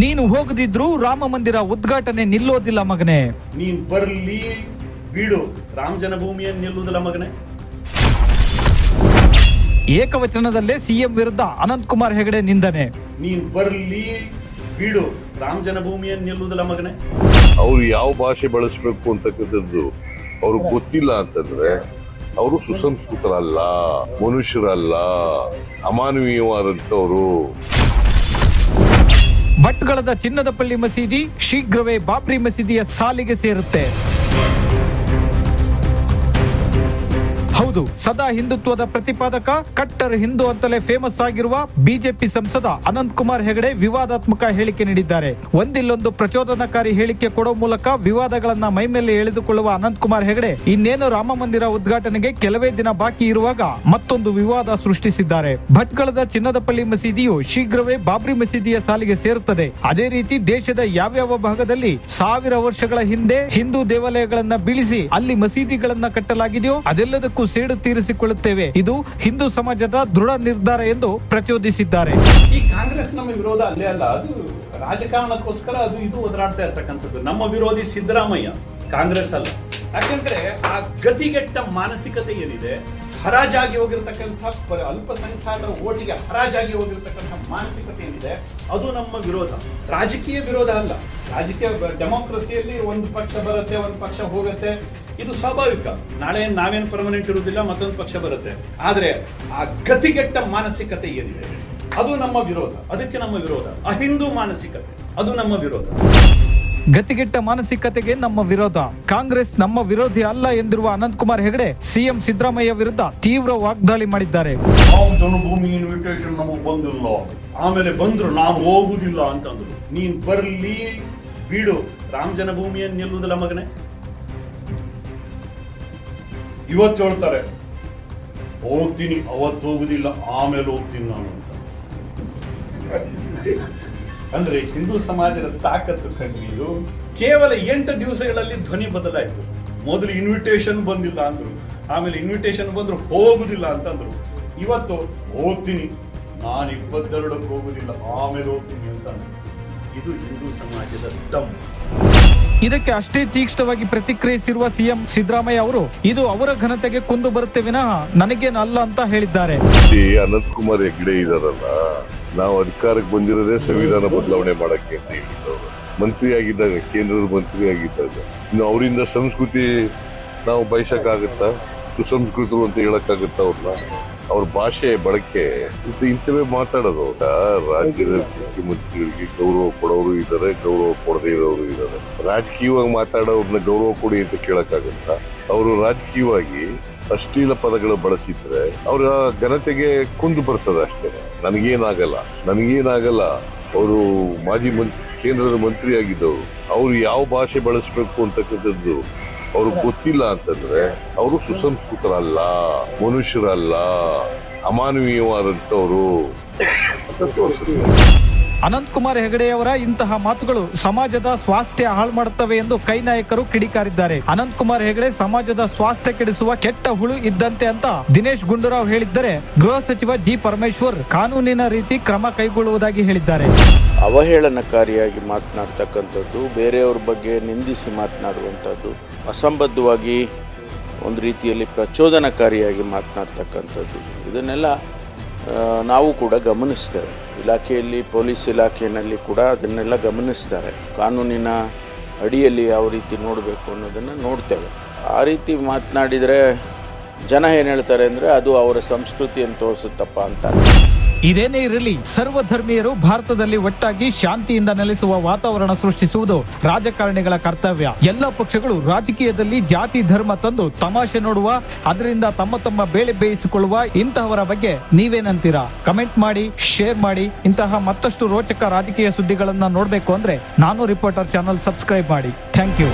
ನೀನು ಹೋಗದಿದ್ರು ರಾಮ ಮಂದಿರ ಉದ್ಘಾಟನೆ ನಿಲ್ಲೋದಿಲ್ಲ ಮಗನೇ. ನೀನ್ ಬರ್ಲಿ ಬೀಡು. ರಾಮ ಜನ್ಮಭೂಮಿಯನ್ನು ನಿಲ್ಲುವುದಿಲ್ಲ ಮಗನೇ. ಏಕವಚನದಲ್ಲೇ ಸಿಎಂ ವಿರುದ್ಧ ಅನಂತ್ ಕುಮಾರ್ ಹೆಗಡೆ ನಿಂದನೆ. ನೀನ್ ಬರ್ಲಿ ಬೀಡು. ರಾಮ ಜನ್ಮಭೂಮಿಯನ್ನು ನಿಲ್ಲುವುದಿಲ್ಲ ಮಗನೇ. ಅವ್ರು ಯಾವ ಭಾಷೆ ಬಳಸಬೇಕು ಅಂತಕ್ಕಂಥದ್ದು ಅವ್ರಿಗೆ ಗೊತ್ತಿಲ್ಲ ಅಂತಂದ್ರೆ ಅವರು ಸುಸಂಸ್ಕೃತರಲ್ಲ ಮನುಷ್ಯರಲ್ಲ ಅಮಾನವೀಯವಾದಂಥವ್ರು. ಭಟ್ಗಳದ ಚಿನ್ನದಪಳ್ಳಿ ಮಸೀದಿ ಶೀಘ್ರವೇ ಬಾಬ್ರಿ ಮಸೀದಿಯ ಸಾಲಿಗೆ ಸೇರುತ್ತೆ. ಹೌದು, ಸದಾ ಹಿಂದುತ್ವದ ಪ್ರತಿಪಾದಕ ಕಟ್ಟರ್ ಹಿಂದೂ ಅಂತಲೇ ಫೇಮಸ್ ಆಗಿರುವ ಬಿಜೆಪಿ ಸಂಸದ ಅನಂತ್ ಕುಮಾರ್ ಹೆಗಡೆ ವಿವಾದಾತ್ಮಕ ಹೇಳಿಕೆ ನೀಡಿದ್ದಾರೆ. ಒಂದಿಲ್ಲೊಂದು ಪ್ರಚೋದನಕಾರಿ ಹೇಳಿಕೆ ಕೊಡೋ ಮೂಲಕ ವಿವಾದಗಳನ್ನ ಮೈಮೇಲೆ ಎಳೆದುಕೊಳ್ಳುವ ಅನಂತ್ ಕುಮಾರ್ ಹೆಗಡೆ ಇನ್ನೇನು ರಾಮ ಮಂದಿರ ಉದ್ಘಾಟನೆಗೆ ಕೆಲವೇ ದಿನ ಬಾಕಿ ಇರುವಾಗ ಮತ್ತೊಂದು ವಿವಾದ ಸೃಷ್ಟಿಸಿದ್ದಾರೆ. ಭಟ್ಗಳದ ಚಿನ್ನದಪಳ್ಳಿ ಮಸೀದಿಯು ಶೀಘ್ರವೇ ಬಾಬ್ರಿ ಮಸೀದಿಯ ಸಾಲಿಗೆ ಸೇರುತ್ತದೆ. ಅದೇ ರೀತಿ ದೇಶದ ಯಾವ್ಯಾವ ಭಾಗದಲ್ಲಿ ಸಾವಿರ ವರ್ಷಗಳ ಹಿಂದೆ ಹಿಂದೂ ದೇವಾಲಯಗಳನ್ನ ಬೀಳಿಸಿ ಅಲ್ಲಿ ಮಸೀದಿಗಳನ್ನ ಕಟ್ಟಲಾಗಿದೆಯೋ ಅದೆಲ್ಲದಕ್ಕೂ ಸೇಡು ತೀರಿಸಿಕೊಳ್ಳುತ್ತೇವೆ. ಇದು ಹಿಂದೂ ಸಮಾಜದ ದೃಢ ನಿರ್ಧಾರ ಎಂದು ಪ್ರಚೋದಿಸಿದ್ದಾರೆ. ಈ ಕಾಂಗ್ರೆಸ್ ನಮ್ಮ ವಿರೋಧ ಅಲ್ಲೇ ಅಲ್ಲ, ಅದು ರಾಜಕಾರಣಕ್ಕೋಸ್ಕರ ಅದು ಇದು ಒದರಾಡ್ತಾ ಇರ್ತಕ್ಕಂಥದ್ದು. ನಮ್ಮ ವಿರೋಧಿ ಸಿದ್ದರಾಮಯ್ಯ ಕಾಂಗ್ರೆಸ್ ಅಲ್ಲ. ಯಾಕಂದ್ರೆ ಆ ಗತಿಗೆಟ್ಟ ಮಾನಸಿಕತೆ ಏನಿದೆ, ಹರಾಜಾಗಿ ಹೋಗಿರ್ತಕ್ಕಂಥ ಅಲ್ಪಸಂಖ್ಯಾತರ ಓಟಿಗೆ ಹರಾಜಾಗಿ ಹೋಗಿರ್ತಕ್ಕಂಥ ಮಾನಸಿಕತೆ ಏನಿದೆ, ಅದು ನಮ್ಮ ವಿರೋಧ. ರಾಜಕೀಯ ವಿರೋಧ ಅಲ್ಲ. ರಾಜಕೀಯ ಡೆಮೋಕ್ರಸಿಯಲ್ಲಿ ಒಂದು ಪಕ್ಷ ಬರುತ್ತೆ, ಒಂದು ಪಕ್ಷ ಹೋಗುತ್ತೆ. ಇದು ಸ್ವಾಭಾವಿಕ. ನಾಳೆ ನಾವೇನು ಪರ್ಮನೆಂಟ್ ಇರುವುದಿಲ್ಲ ಮತ್ತೊಂದು ಪಕ್ಷ ಬರುತ್ತೆ. ಆದ್ರೆ ಆ ಗತಿಗೆಟ್ಟ ಮಾನಸಿಕತೆ ಏನಿದೆ? ಅದು ನಮ್ಮ ವಿರೋಧ. ಅದಕ್ಕೆ ನಮ್ಮ ವಿರೋಧ. ಅಹಿಂದೂ ಮಾನಸಿಕತೆ. ಅದು ನಮ್ಮ ವಿರೋಧ. ಗತಿಗೆಟ್ಟ ಮಾನಸಿಕತೆಗೆ ನಮ್ಮ ವಿರೋಧ. ಕಾಂಗ್ರೆಸ್ ನಮ್ಮ ವಿರೋಧಿ ಅಲ್ಲ ಎಂದಿರುವ ಅನಂತ್ ಕುಮಾರ್ ಹೆಗಡೆ ಸಿಎಂ ಸಿದ್ದರಾಮಯ್ಯ ವಿರುದ್ಧ ತೀವ್ರ ವಾಗ್ದಾಳಿ ಮಾಡಿದ್ದಾರೆ. ನಾವು ಜನ್ಮಭೂಮಿ ಇನ್ವಿಟೇಷನ್ ನಮಗೆ ಬಂದಿಲ್ಲ. ಆಮೇಲೆ ಬಂದ್ರು ನಾವು ಹೋಗುದಿಲ್ಲ ಅಂತಂದ್ರು. ನೀನ್ ಬರ್ಲಿ ಬಿಡು. ರಾಮ ಜನ್ಮಭೂಮಿಯನ್ನು ನಿಲ್ಲುವುದಿಲ್ಲ ಮಗನೇ. ಇವತ್ತು ಹೇಳ್ತಾರೆ, ಹೋಗ್ತೀನಿ, ಅವತ್ತು ಹೋಗುದಿಲ್ಲ, ಆಮೇಲೆ ಹೋಗ್ತೀನಿ ನಾನು ಅಂತ. ಅಂದ್ರೆ ಹಿಂದೂ ಸಮಾಜದ ತಾಕತ್ತು ಕಂಡು ಕೇವಲ ಎಂಟು ದಿವಸಗಳಲ್ಲಿ ಧ್ವನಿ ಬದಲಾಯಿತು. ಮೊದಲು ಇನ್ವಿಟೇಷನ್ ಬಂದಿಲ್ಲ ಅಂದ್ರು, ಆಮೇಲೆ ಇನ್ವಿಟೇಷನ್ ಬಂದ್ರು ಹೋಗುದಿಲ್ಲ ಅಂತಂದ್ರು ಇವತ್ತು ಹೋಗ್ತೀನಿ, ನಾನು ಇಪ್ಪತ್ತೆರಡಕ್ಕೆ ಹೋಗುದಿಲ್ಲ, ಆಮೇಲೆ ಹೋಗ್ತೀನಿ ಅಂತ ಇದು ಹಿಂದೂ ಸಮಾಜದ ದಮ್. ಇದಕ್ಕೆ ಅಷ್ಟೇ ತೀಕ್ಷ್ಣವಾಗಿ ಪ್ರತಿಕ್ರಿಯಿಸಿರುವ ಸಿಎಂ ಸಿದ್ದರಾಮಯ್ಯ ಅವರು, ಇದು ಅವರ ಘನತೆಗೆ ಕುಂದು ಬರುತ್ತೆ ವಿನಃ ನನಗೇನು ಅಲ್ಲ ಅಂತ ಹೇಳಿದ್ದಾರೆ. ಈ ಅನಂತ್ ಕುಮಾರ್ ಹೆಗ್ಡೆ ಇದಾರಲ್ಲ, ನಾವು ಅಧಿಕಾರಕ್ಕೆ ಬಂದಿರೋದೇ ಸಂವಿಧಾನ ಬದಲಾವಣೆ ಮಾಡಕ್ಕೆ ಅಂತ ಹೇಳಿದ್ದವರು. ಮಂತ್ರಿ ಆಗಿದ್ದಾಗ ಕೇಂದ್ರದ ಮಂತ್ರಿ ಆಗಿದ್ದಾಗ ಇನ್ನು ಅವರಿಂದ ಸಂಸ್ಕೃತಿ ನಾವು ಬಯಸಕ್ಕಾಗತ್ತಾ? ಸುಸಂಸ್ಕೃತರು ಅಂತ ಹೇಳಕ್ಕಾಗತ್ತಾ ಅವ್ರನ್ನ? ಅವ್ರ ಭಾಷೆ ಬಳಕೆ ಇದು ಇಂಥವೇ ಮಾತಾಡೋದು. ಅವ್ರ ರಾಜ್ಯದ ಮುಖ್ಯಮಂತ್ರಿಗಳಿಗೆ ಗೌರವ ಕೊಡೋರು ಇದ್ದಾರೆ ಗೌರವ ಕೊಡದೇ ಇರೋರು ಇದ್ದಾರೆ. ರಾಜಕೀಯವಾಗಿ ಮಾತಾಡೋರ್ನ ಗೌರವ ಕೊಡಿ ಅಂತ ಕೇಳಕ್ಕಾಗತ್ತ? ಅವರು ರಾಜಕೀಯವಾಗಿ ಅಶ್ಲೀಲ ಪದಗಳು ಬಳಸಿದ್ರೆ ಅವರ ಘನತೆಗೆ ಕುಂದು ಬರ್ತದೆ ಅಷ್ಟೇ. ನನಗೇನಾಗಲ್ಲ ನನಗೇನಾಗಲ್ಲ. ಅವರು ಮಾಜಿ ಮಂತ್ರಿ ಕೇಂದ್ರದ ಮಂತ್ರಿ ಆಗಿದ್ದವರು ಅವ್ರು ಯಾವ ಭಾಷೆ ಬಳಸಬೇಕು ಅಂತಕ್ಕಂಥದ್ದು ಅವ್ರಿಗೆ ಗೊತ್ತಿಲ್ಲ ಅಂತಂದ್ರೆ ಅವರು ಸುಸಂಸ್ಕೃತರಲ್ಲ ಮನುಷ್ಯರಲ್ಲ ಅಮಾನವೀಯವಾದಂಥವ್ರು ಅಂತ ತೋರಿಸುತ್ತೆ. ಅನಂತ್ ಕುಮಾರ್ ಹೆಗಡೆಯವರ ಇಂತಹ ಮಾತುಗಳು ಸಮಾಜದ ಸ್ವಾಸ್ಥ್ಯ ಹಾಳು ಮಾಡುತ್ತವೆ ಎಂದು ಕೈ ನಾಯಕರು ಕಿಡಿಕಾರಿದ್ದಾರೆ. ಅನಂತಕುಮಾರ್ ಹೆಗಡೆ ಸಮಾಜದ ಸ್ವಾಸ್ಥ್ಯ ಕೆಡಿಸುವ ಕೆಟ್ಟ ಹುಳು ಇದ್ದಂತೆ ಅಂತ ದಿನೇಶ್ ಗುಂಡೂರಾವ್ ಹೇಳಿದ್ದರೆ ಗೃಹ ಸಚಿವ ಜಿ ಪರಮೇಶ್ವರ್ ಕಾನೂನಿನ ರೀತಿ ಕ್ರಮ ಕೈಗೊಳ್ಳುವುದಾಗಿ ಹೇಳಿದ್ದಾರೆ. ಅವಹೇಳನಕಾರಿಯಾಗಿ ಮಾತನಾಡ್ತಕ್ಕಂಥದ್ದು, ಬೇರೆಯವ್ರ ಬಗ್ಗೆ ನಿಂದಿಸಿ ಮಾತನಾಡುವಂಥದ್ದು, ಅಸಂಬದ್ಧವಾಗಿ ಒಂದು ರೀತಿಯಲ್ಲಿ ಪ್ರಚೋದನಕಾರಿಯಾಗಿ ಮಾತನಾಡ್ತಕ್ಕಂಥದ್ದು, ಇದನ್ನೆಲ್ಲ ನಾವು ಕೂಡ ಗಮನಿಸ್ತೇವೆ. ಇಲಾಖೆಯಲ್ಲಿ, ಪೊಲೀಸ್ ಇಲಾಖೆಯಲ್ಲಿ ಕೂಡ ಅದನ್ನೆಲ್ಲ ಗಮನಿಸ್ತಾರೆ. ಕಾನೂನಿನ ಅಡಿಯಲ್ಲಿ ಯಾವ ರೀತಿ ನೋಡಬೇಕು ಅನ್ನೋದನ್ನು ನೋಡ್ತೇವೆ. ಆ ರೀತಿ ಮಾತನಾಡಿದರೆ ಜನ ಏನು ಹೇಳ್ತಾರೆ ಅಂದರೆ ಅದು ಅವರ ಸಂಸ್ಕೃತಿಯನ್ನು ತೋರಿಸುತ್ತಪ್ಪ ಅಂತ. ಇದೇನೇ ಇರಲಿ, ಸರ್ವಧರ್ಮೀಯರು ಭಾರತದಲ್ಲಿ ಒಟ್ಟಾಗಿ ಶಾಂತಿಯಿಂದ ನೆಲೆಸುವ ವಾತಾವರಣ ಸೃಷ್ಟಿಸುವುದು ರಾಜಕಾರಣಿಗಳ ಕರ್ತವ್ಯ. ಎಲ್ಲ ಪಕ್ಷಗಳು ರಾಜಕೀಯದಲ್ಲಿ ಜಾತಿ, ಧರ್ಮ ತಂದು ತಮಾಷೆ ನೋಡುವ, ಅದರಿಂದ ತಮ್ಮ ತಮ್ಮ ಬೇಳೆ ಬೇಯಿಸಿಕೊಳ್ಳುವ ಇಂತಹವರ ಬಗ್ಗೆ ನೀವೇನಂತೀರಾ ಕಮೆಂಟ್ ಮಾಡಿ, ಶೇರ್ ಮಾಡಿ, ಇಂತಹ ಮತ್ತಷ್ಟು ರೋಚಕ ರಾಜಕೀಯ ಸುದ್ದಿಗಳನ್ನ ನೋಡಬೇಕು ಅಂದ್ರೆ ನಾನು ರಿಪೋರ್ಟರ್ ಚಾನಲ್ ಸಬ್ಸ್ಕ್ರೈಬ್ ಮಾಡಿ. Thank you.